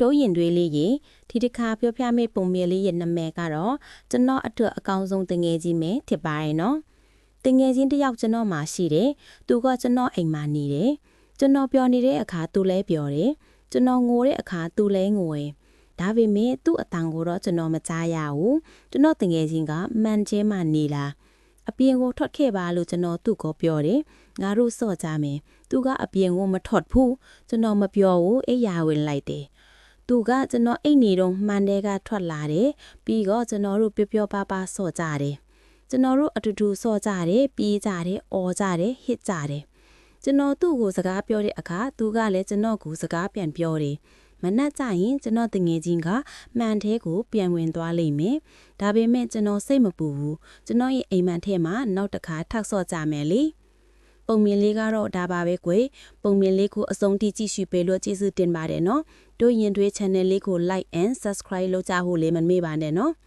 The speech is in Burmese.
တိုးရင်တွေးလေးရေဒီတစ်ခါပြောပြမယ့်ပုံမြင်လေးရဲ့နာမည်ကတော့ကျွန်တော်အတွက်အကောင်းဆုံးတငယ်ချင်းပဲဖြစ်ပါရဲ့နော်တငယ်ချင်းတစ်ယောက်ကျွန်တော်မှရှိတယ်သူကကျွန်တော်အိမ်မှာနေတယ်ကျွန်တော်ပြောနေတဲ့အခါသူလည်းပြောတယ်ကျွန်တော်ငိုတဲ့အခါသူလည်းငိုတယ်ဒါပေမဲ့သူ့အတန်ကိုတော့ကျွန်တော်မကြားရဘူးကျွန်တော်တငယ်ချင်းကမန်ကျဲမှနေလားအပြင်ကိုထွက်ခဲ့ပါလို့ကျွန်တော်သူ့ကိုပြောတယ်ငါတို့စော့ကြမယ်သူကအပြင်ကိုမထွက်ဘူးကျွန်တော်မပြောဘူးအိယာဝင်လိုက်တယ် သူကကျွန်တော်အိတ်နေတော့မှန်တဲ့ကထွက်လာတယ်ပြီးတော့ကျွန်တော်တို့ပျော်ပျော်ပါပါစော့ကြတယ်ကျွန်တော်တို့အတူတူစော့ကြတယ်ပြေးကြတယ်အော်ကြတယ်ဟစ်ကြတယ်ကျွန်တော်သူ့ကိုစကားပြောတဲ့အခါသူကလည်းကျွန်တော်ကိုစကားပြန်ပြောတယ်မနှက်ကြရင်ကျွန်တော်တငယ်ချင်းကမှန်သေးကိုပြန်ဝင်သွားလိမ့်မယ်။ဒါပေမဲ့ကျွန်တော်စိတ်မပူဘူး။ကျွန်တော်ရဲ့အိမ်မန်ထဲမှာနောက်တစ်ခါထပ်ဆော့ကြမယ်လေ။ ပုံမြင်လေးကတော့ဒါပါပဲကွယ်။ပုံမြင်လေးကိုအဆုံးထိကြည့်ရှုပေးလို့ကျေးဇူးတင်ပါတယ်နော်။တို့ရင်တွေ channel လေးကို like and subscribe လုပ်ကြဖို့လေးမမေ့ပါနဲ့နော်။